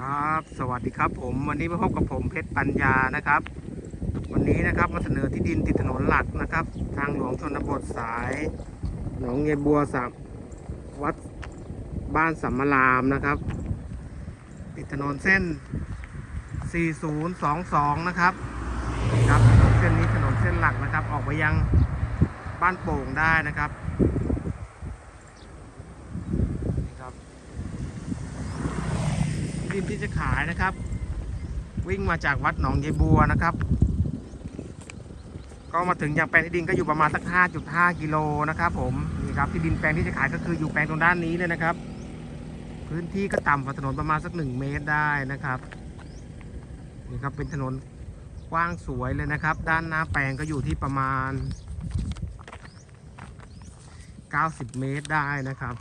ครับ สวัสดีครับผม วันนี้มาพบกับผมเพชรปัญญานะครับ วันนี้นะครับมาเสนอที่ดินติดถนนหลักนะครับ ทางหลวงชนบทสายหนองเยบัวสับวัดบ้านสัมมารามนะครับ ติดถนนเส้น 4022 นะครับนี่ครับถนนเส้นนี้ถนนเส้นหลักนะครับ ออกไปยังบ้านโป่งได้นะครับนี่ครับ ดินที่จะขายนะครับ วิ่งมาจากวัดหนองยายบัวนะครับ ก็มาถึงยังแปลงที่ดินก็อยู่ประมาณสัก 5.5 กิโลนะครับ ผมนี่ครับที่ดินแปลงที่จะขายก็คืออยู่แปลงตรงด้านนี้เลยนะครับ พื้นที่ก็ต่ำกว่าถนนประมาณสัก 1 เมตรได้นะครับนี่ครับเป็นถนนกว้างสวยเลยนะครับ ด้านหน้าแปลงก็อยู่ที่ประมาณ 90 เมตรได้นะครับ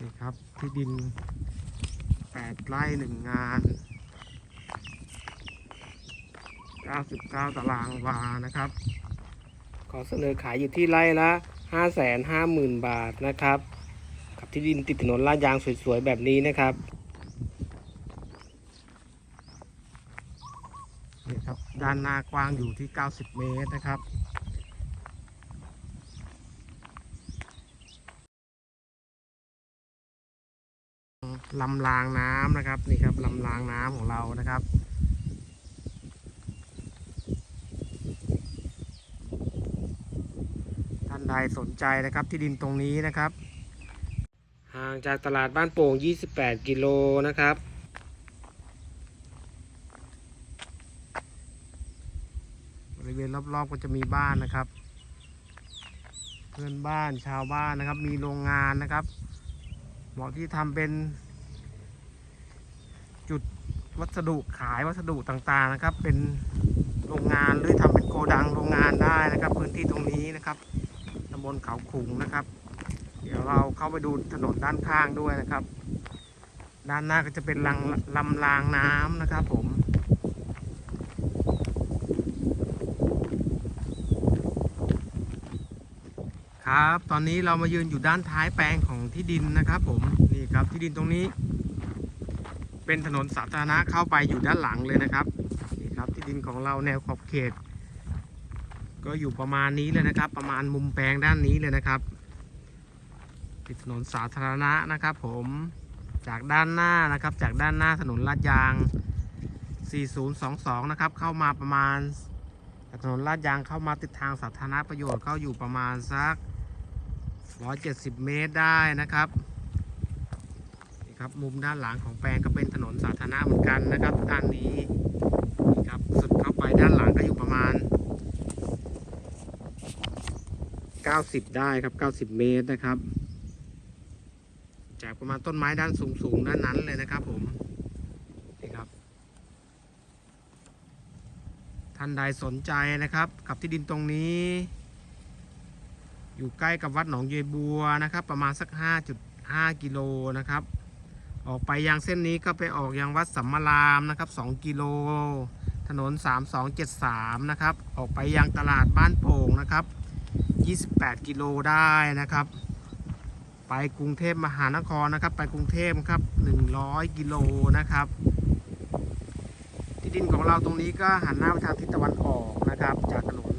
นี่ครับที่ดิน8ไร่หนึ่งงาน99ตารางวานะครับ ขอเสนอขายอยู่ที่ไร่ละ550,000บาทนะครับ กับที่ดินติดถนนลาดยางสวยๆ แบบนี้นะครับนี่ครับด้านหน้ากว้างอยู่ที่ 90 เมตรนะครับ ลำรางน้ำนะครับนี่ครับลำรางน้ำของเรานะครับ ท่านใดสนใจนะครับที่ดินตรงนี้นะครับ ห่างจากตลาดบ้านโป่ง 28 กิโลนะครับบริเวณรอบๆก็จะมีบ้านนะครับ เพื่อนบ้านชาวบ้านนะครับ มีโรงงานนะครับเหมาะที่ทำเป็น จุดวัสดุขายวัสดุต่างๆนะครับ เป็นโรงงานหรือทำเป็นโกดังโรงงานได้นะครับ พื้นที่ตรงนี้นะครับตำบลเขาขุงนะครับ เดี๋ยวเราเข้าไปดูถนนด้านข้างด้วยนะครับ ด้านหน้าก็จะเป็นลังลำรางน้ำนะครับผมครับ ตอนนี้เรามายืนอยู่ด้านท้ายแปลงของที่ดินนะครับ ผมนี่ครับที่ดินตรงนี้ เป็นถนนสาธารณะเข้าไปอยู่ด้านหลังเลยนะครับนี่ครับที่ดินของเราแนวขอบเขต ก็อยู่ประมาณนี้เลยนะครับ ประมาณมุมแปลงด้านนี้เลยนะครับติดถนนสาธารณะนะครับ ผมจากด้านหน้านะครับ จากด้านหน้าถนนลาดยาง 4022 นะครับ เข้ามาประมาณถนนลาดยางเข้ามาติดทางสาธารณประโยชน์เข้าอยู่ประมาณสัก 170 เมตรได้นะครับ ครับ มุมด้านหลังของแปลงก็เป็นถนนสาธารณะเหมือนกันนะครับ ด้านนี้นี่ครับสุดเข้าไปด้านหลังก็อยู่ประมาณ 90 ได้ครับ 90 เมตรนะครับจากประมาณต้นไม้ด้านสูงๆด้านนั้นเลยนะครับ ผมนี่ครับ ท่านใดสนใจนะครับ กับที่ดินตรงนี้ อยู่ใกล้กับวัดหนองเยบัวนะครับ ประมาณสัก 5.5 กิโลนะครับ ออกไปยังเส้นนี้ก็ไปออกยังวัดสัมมารามนะครับ 2 กิโล ถนน 3273 นะครับ ออกไปยังตลาดบ้านโป่งนะครับ 28 กิโลได้นะครับ ไปกรุงเทพมหานครนะครับ ไปกรุงเทพครับ 100 กิโลนะครับ ที่ดินของเราตรงนี้ก็หันหน้าไปทางทิศตะวันออกนะครับ จากถนน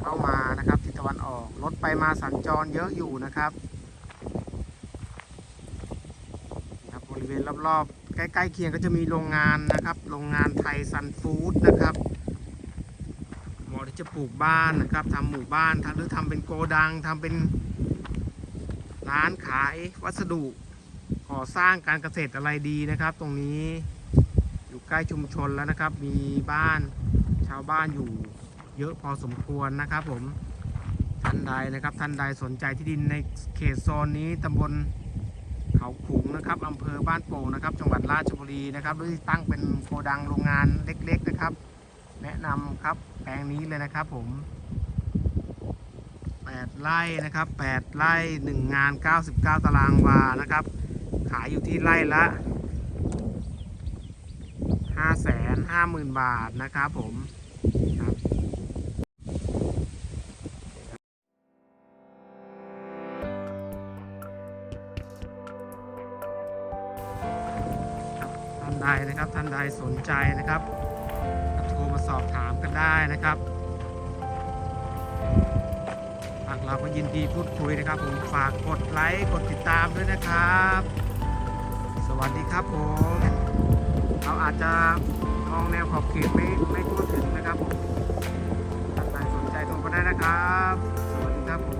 เข้ามานะครับทิศตะวันออกรถไปมาสัญจรเยอะอยู่นะครับครับบริ เวณรอบๆ ใกล้ๆเคียงก็จะมีโรงงานนะครับ โรงงานไทยซันฟู้ดนะครับเหมาะที่จะปลูกบ้านนะครับทำหมู่บ้านทำหรือทำเป็นโกดังทำเป็นร้านขายวัสดุก่อสร้างการเกษตรอะไรดีนะครับ ตรงนี้อยู่ใกล้ชุมชนแล้วนะครับ มีบ้านชาวบ้านอยู่เยอะพอสมควรนะครับผมท่านใดนะครับท่านใดสนใจที่ดินในเขตโซนนี้ตำบล เขาขุงนะครับอำเภอบ้านโป่งนะครับ จังหวัดราชบุรีนะครับหรือตั้งเป็นโกดังโรงงานเล็ก ๆนะครับ แนะนำครับแปลงนี้เลยนะครับผม8ไร่นะครับ8ไร่1งาน 99 ตารางวานะครับ ขายอยู่ที่ไร่ละ550,000 บาทนะครับผมครับ ใดนะครับ ท่านใดสนใจนะครับโทรมาสอบถามกันได้นะครับฝากเราก็ยินดีพูดคุยนะครับ ผมฝากกดไลค์กดติดตามด้วยนะครับ สวัสดีครับผมเราอาจจะมองแนวขอบเขตไม่ไม่ทั่วถึงนะครับผมท่านใดสนใจโทรมาได้นะครับ สวัสดีครับผม